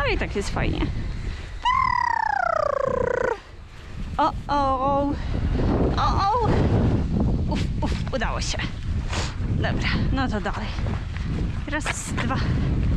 Ale i tak jest fajnie. O, o, o, o. Uf, uf, udało się. Dobra, no to dalej. Raz, dwa,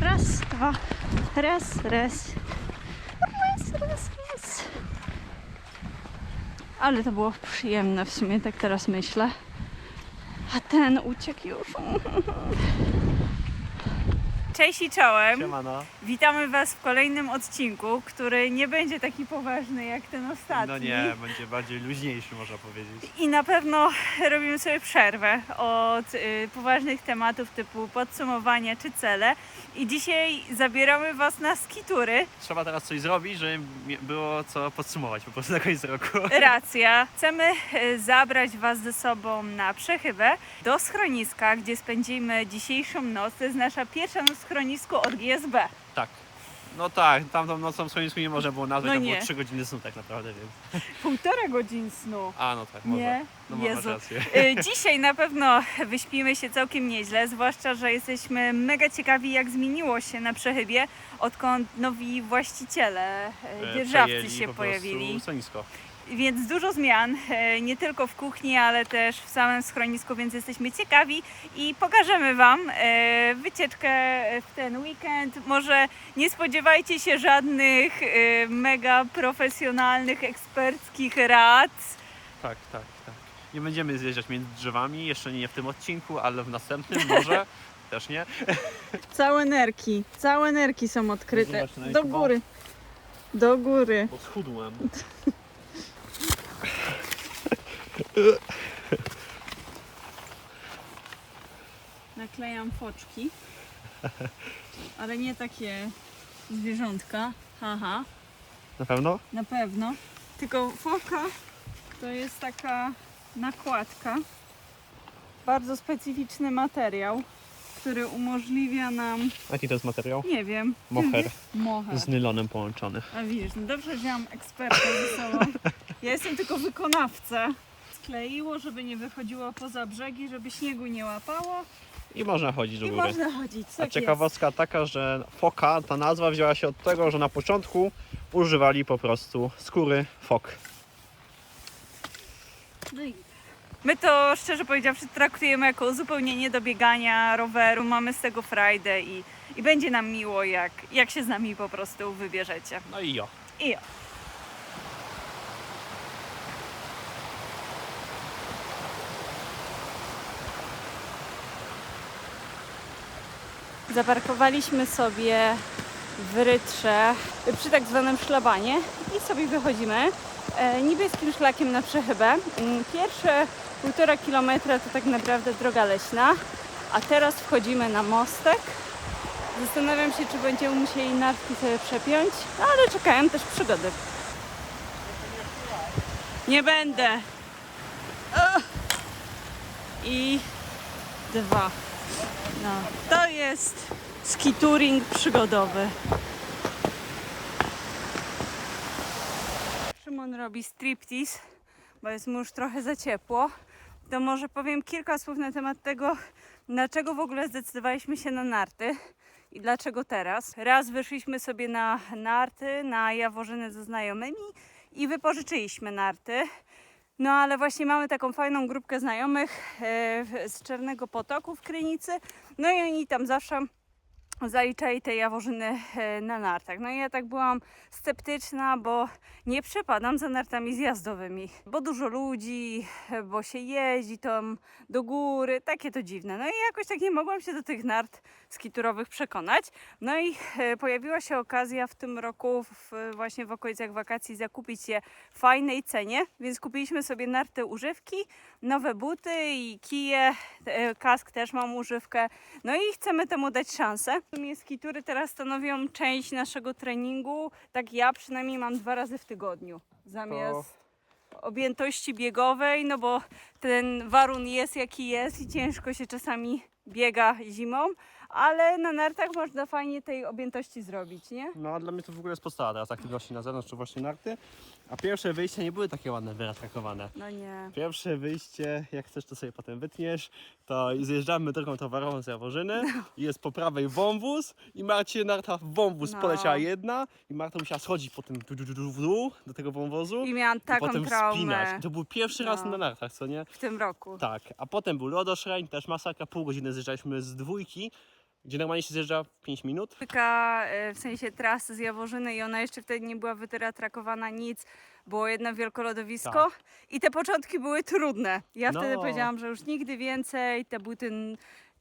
raz, dwa, raz, raz. Raz, raz, raz. Ale to było przyjemne w sumie, tak teraz myślę. A ten uciekł już. Cześć i czołem. Siemano. Witamy Was w kolejnym odcinku, który nie będzie taki poważny jak ten ostatni. No nie, będzie bardziej luźniejszy można powiedzieć. I na pewno robimy sobie przerwę od y, poważnych tematów typu podsumowania czy cele. I dzisiaj zabieramy Was na skitury. Trzeba teraz coś zrobić, żeby było co podsumować po prostu na koniec roku. Racja. Chcemy y, zabrać Was ze sobą na przechybę do schroniska, gdzie spędzimy dzisiejszą noc. To jest nasza pierwsza noc schronisku od GSB. Tak. No tak, tamtą nocą w schronisku nie można było nazwać, No to nie. było 3 godziny snu tak naprawdę, więc... Półtora godzin snu. A, no tak, może. Nie? No masz Jezu. rację. Y, Dzisiaj na pewno wyśpimy się całkiem nieźle, zwłaszcza, że jesteśmy mega ciekawi, jak zmieniło się na przechybie, odkąd nowi właściciele, y, E, dzierżawcy przejęli się po pojawili. Schronisko. Więc dużo zmian, e, nie tylko w kuchni, ale też w samym schronisku, więc jesteśmy ciekawi i pokażemy Wam e, wycieczkę w ten weekend. Może nie spodziewajcie się żadnych e, mega profesjonalnych, eksperckich rad. Tak, tak, tak. Nie będziemy zjeżdżać między drzewami, jeszcze nie w tym odcinku, ale w następnym może. Też nie. Całe nerki, całe nerki są odkryte. Zobacz, Do góry. Do góry. Bo schudłem. Naklejam foczki. Ale nie takie zwierzątka. Haha. Na pewno? Na pewno. Tylko foka to jest taka nakładka. Bardzo specyficzny materiał, który umożliwia nam, Jaki to jest materiał? nie wiem. Moher. Moher. Z nylonem połączony. A widzisz, no dobrze, że mam eksperta ze sobą. Ja jestem tylko wykonawca. Skleiło, żeby nie wychodziło poza brzegi, żeby śniegu nie łapało I można chodzić do i góry. można chodzić. A Tak ciekawostka taka, że foka, ta nazwa wzięła się od tego, że na początku używali po prostu skóry fok. jest. No i My to szczerze powiedziawszy traktujemy jako uzupełnienie do biegania, roweru, mamy z tego frajdę i, i będzie nam miło, jak, jak się z nami po prostu wybierzecie. No i jo. I jo. Zaparkowaliśmy sobie w Rytrze przy tak zwanym szlabanie i sobie wychodzimy e, niebieskim szlakiem na przechybę. Mm, Pierwsze półtora kilometra to tak naprawdę droga leśna, a teraz wchodzimy na mostek. Zastanawiam się, czy będziemy musieli nartki sobie przepiąć, no, ale czekają też przygody. Nie będę. I dwa. No, to jest ski touring przygodowy. Szymon robi striptease, bo jest mu już trochę za ciepło. To może powiem kilka słów na temat tego, dlaczego w ogóle zdecydowaliśmy się na narty i dlaczego teraz. Raz wyszliśmy sobie na narty, na Jaworzynę ze znajomymi i wypożyczyliśmy narty. No ale właśnie mamy taką fajną grupkę znajomych e, z Czarnego Potoku w Krynicy. No i oni tam zawsze zaliczali te jaworzyny e, na nartach. No i ja tak byłam sceptyczna, bo nie przepadam za nartami zjazdowymi, bo dużo ludzi, e, bo się jeździ tam do góry, takie to dziwne. No i jakoś tak nie mogłam się do tych nart skiturowych przekonać. No i e, pojawiła się okazja w tym roku w, właśnie w okolicach wakacji zakupić je w fajnej cenie, więc kupiliśmy sobie narty używki, nowe buty i kije, kask też mam używkę. No i chcemy temu dać szansę. W sumie skitury teraz stanowią część naszego treningu, tak ja przynajmniej mam dwa razy w tygodniu. Zamiast objętości biegowej, no bo ten warun jest jaki jest i ciężko się czasami biega zimą, ale na nartach można fajnie tej objętości zrobić, nie? No a dla mnie to w ogóle jest podstawa teraz aktywności na zewnątrz, czy właśnie narty. A pierwsze wyjścia nie były takie ładne, wyratrakowane. No nie. Pierwsze wyjście, jak chcesz to sobie potem wytniesz, to zjeżdżamy drogą towarową z Jaworzyny i jest po prawej wąwóz i Marcie narta w wąwóz No. poleciała jedna i Marta musiała schodzić potem du, du, du, du, w dół do tego wąwozu I miałam i taką potem traumę wspinać. To był pierwszy raz No. na nartach, co nie? w tym roku. Tak, a potem był lodoszreń, też masakra, pół godziny zjeżdżaliśmy z dwójki, gdzie normalnie się zjeżdża 5 minut. Taka, e, w sensie trasy z Jaworzyny i ona jeszcze wtedy nie była wytrakowana nic. Było jedno wielko lodowisko Tak. i te początki były trudne. Ja No. wtedy powiedziałam, że już nigdy więcej. Te buty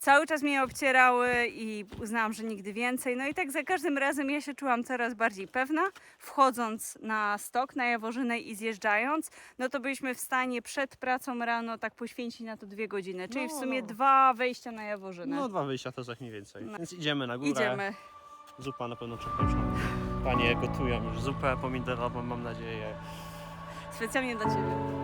cały czas mnie obcierały i uznałam, że nigdy więcej. No i tak za każdym razem ja się czułam coraz bardziej pewna. Wchodząc na stok, na Jaworzynę i zjeżdżając, no to byliśmy w stanie przed pracą rano tak poświęcić na to dwie godziny. Czyli w No, sumie dwa wejścia na Jaworzynę. No dwa wyjścia to tak mniej więcej. No. Więc idziemy na górę. Idziemy. Zupa na pewno czeka już nam. Panie gotują już zupę pomidorową, mam nadzieję. Specjalnie dla Ciebie.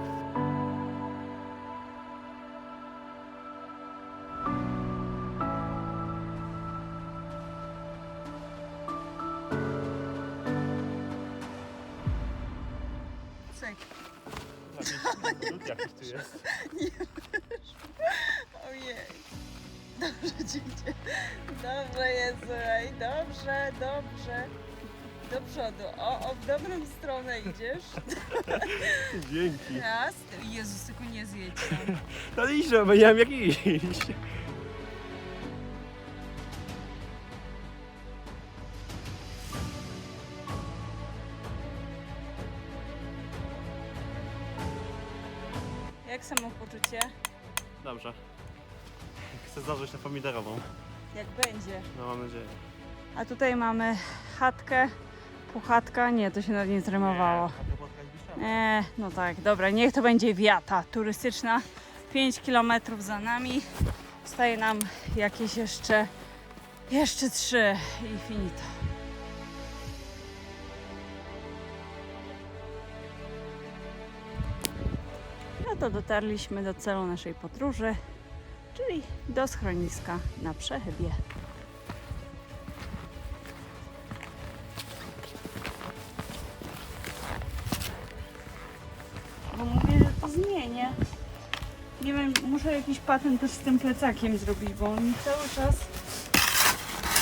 Jakiś tu jest. Ojej. Dobrze ci idzie. Dobrze jest, słuchaj. Dobrze, dobrze. Do przodu. O, o, w dobrą stronę idziesz. Dzięki. Raz. Jezus, tylko nie zjedź tam. No idziemy, nie wiem jak iść. Dobrze. Chcę zdążyć na pomidorową. Jak będzie? No mam nadzieję. A tutaj mamy chatkę. Puchatka. Nie, to się nawet nie zrymowało. Nie, no tak, dobra, niech to będzie wiata turystyczna. 5 km za nami. Zostaje nam jakieś jeszcze, jeszcze 3 i finito. To dotarliśmy do celu naszej podróży, czyli do schroniska na Przechybie. Bo mówię, że to zmienię. Nie wiem, muszę jakiś patent też z tym plecakiem zrobić, bo on mi cały czas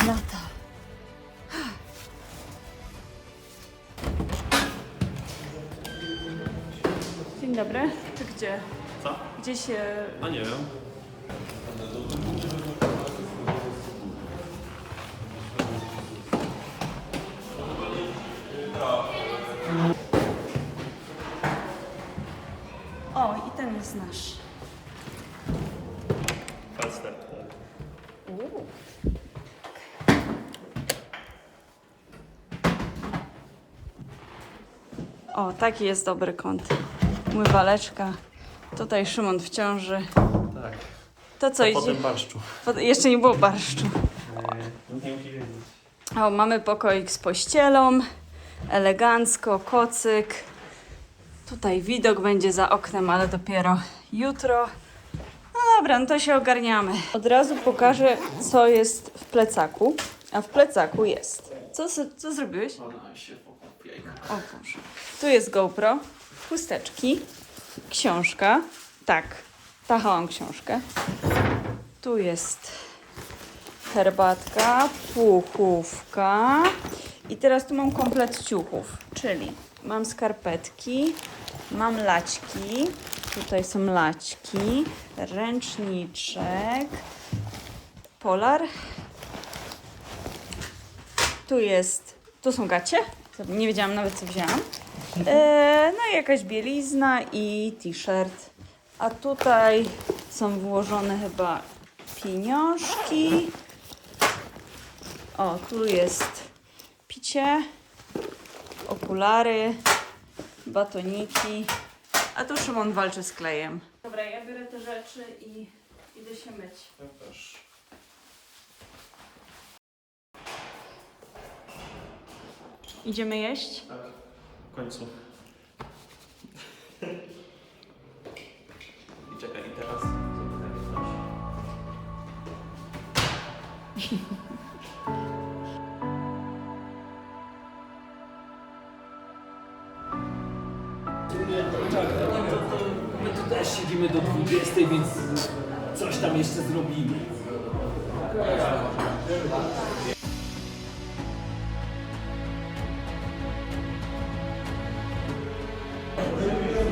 lata. Gdzie? Co? Gdzie się... A nie wiem. O, i ten jest nasz. Uuu. O, taki jest dobry kąt. Mywaleczka. Tutaj Szymon w ciąży. Tak. To co idzie? potem barszczu. Pod- Jeszcze nie było barszczu. Nie musi wiedzieć. O, mamy pokoik z pościelą. Elegancko, kocyk. Tutaj widok będzie za oknem, ale dopiero jutro. No dobra, no to się ogarniamy. Od razu pokażę, co jest w plecaku. A w plecaku jest. Co, co zrobiłeś? Ona się pokopie. O Boże. Tu jest GoPro, chusteczki, książka. Tak, tachałam książkę. Tu jest herbatka, puchówka. I teraz tu mam komplet ciuchów, czyli mam skarpetki, mam laćki, tutaj są laćki, ręczniczek, polar. Tu jest, tu są gacie, nie wiedziałam nawet co wzięłam. E, no i jakaś bielizna i t-shirt. A tutaj są włożone chyba pieniążki. O, tu jest picie, okulary, batoniki. A tu Szymon walczy z klejem. Dobra, ja biorę te rzeczy i idę się myć. Ja też. Idziemy jeść? Tak. Końcu. I czekaj, i teraz zapytanie coś. My tu też siedzimy do 20, więc coś tam jeszcze zrobimy.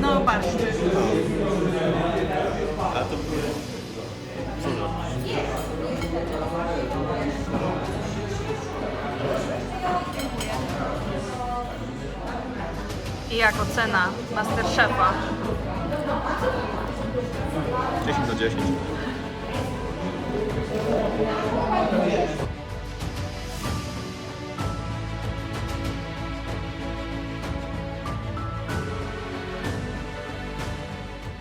No patrz. I jak ocena Masterchefa? 10 na 10.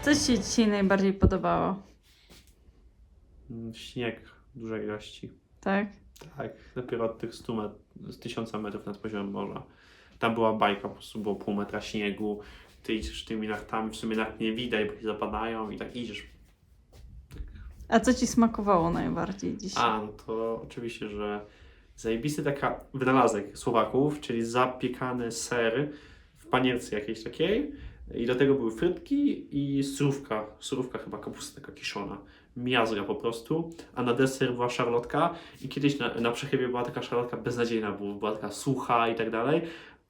Co Ci się dzisiaj najbardziej podobało? Mm, Śnieg dużej ilości. Tak? Tak, dopiero od tych 100 met- z 1000 metrów nad poziomem morza. Tam była bajka, po prostu było pół metra śniegu. Ty idziesz tymi nachtami, w sumie nacht nie widać, bo ci zapadają i tak idziesz. A co Ci smakowało najbardziej dzisiaj? A, no to oczywiście, że zajebisty taka wynalazek Słowaków, czyli zapiekany ser w panierce jakiejś takiej. I do tego były frytki i surówka, surówka chyba kapusta taka kiszona. Miazga po prostu, a na deser była szarlotka i kiedyś na, na przechybie była taka szarlotka beznadziejna, bo była taka sucha i tak dalej.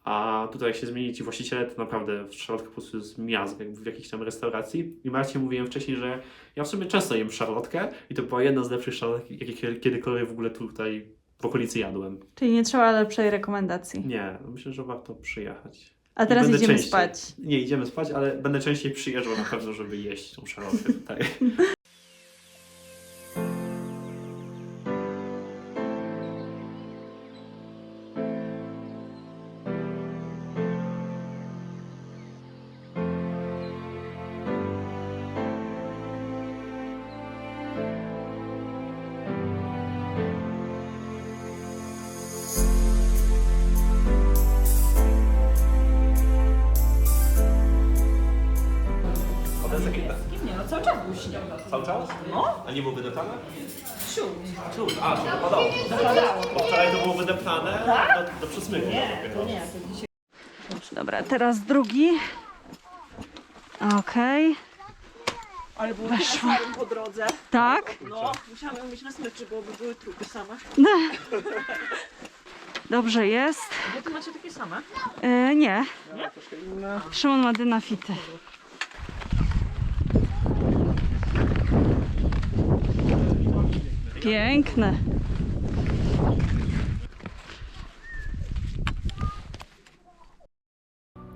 A tutaj jak się zmienili ci właściciele, to naprawdę szarlotka po prostu jest miazga, jakby w jakiejś tam restauracji. I Marcie mówiłem wcześniej, że ja w sumie często jem szarlotkę i to była jedna z lepszych szarlotek, jakie kiedy- kiedykolwiek w ogóle tutaj w okolicy jadłem. Czyli nie trzeba lepszej rekomendacji. Nie, myślę, że warto przyjechać. A teraz idziemy częściej. spać. Nie, idziemy spać, ale będę częściej przyjeżdżał na pewno, żeby jeść tą szarlotkę tutaj. nie był wydeptany? Siód. Cud, a, to dopadało. Dopadało. Bo wczoraj to było wydeptane do, do przesmyku. Nie, to nie, to dzisiaj. Dobra, teraz drugi. Okej. Ale było farm po drodze. Tak? No, musiałam ją mieć na smyczy, bo by były trupy same. Dobrze jest. Wy tu macie takie same? E, nie. Szymon ma dynafity. Piękne.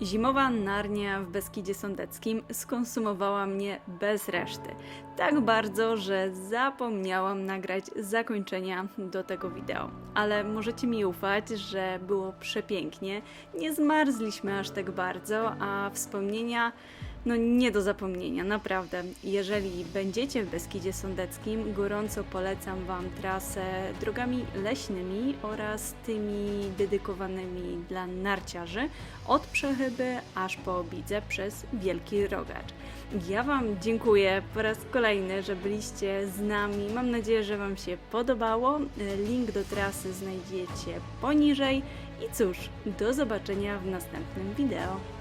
Zimowa Narnia w Beskidzie Sądeckim skonsumowała mnie bez reszty. Tak bardzo, że zapomniałam nagrać zakończenia do tego wideo. Ale możecie mi ufać, że było przepięknie. Nie zmarzliśmy aż tak bardzo, a wspomnienia no nie do zapomnienia, naprawdę. Jeżeli będziecie w Beskidzie Sądeckim, gorąco polecam Wam trasę drogami leśnymi oraz tymi dedykowanymi dla narciarzy od Przechyby aż po Obidzę przez Wielki Rogacz. Ja Wam dziękuję po raz kolejny, że byliście z nami. Mam nadzieję, że Wam się podobało. Link do trasy znajdziecie poniżej. I cóż, do zobaczenia w następnym wideo.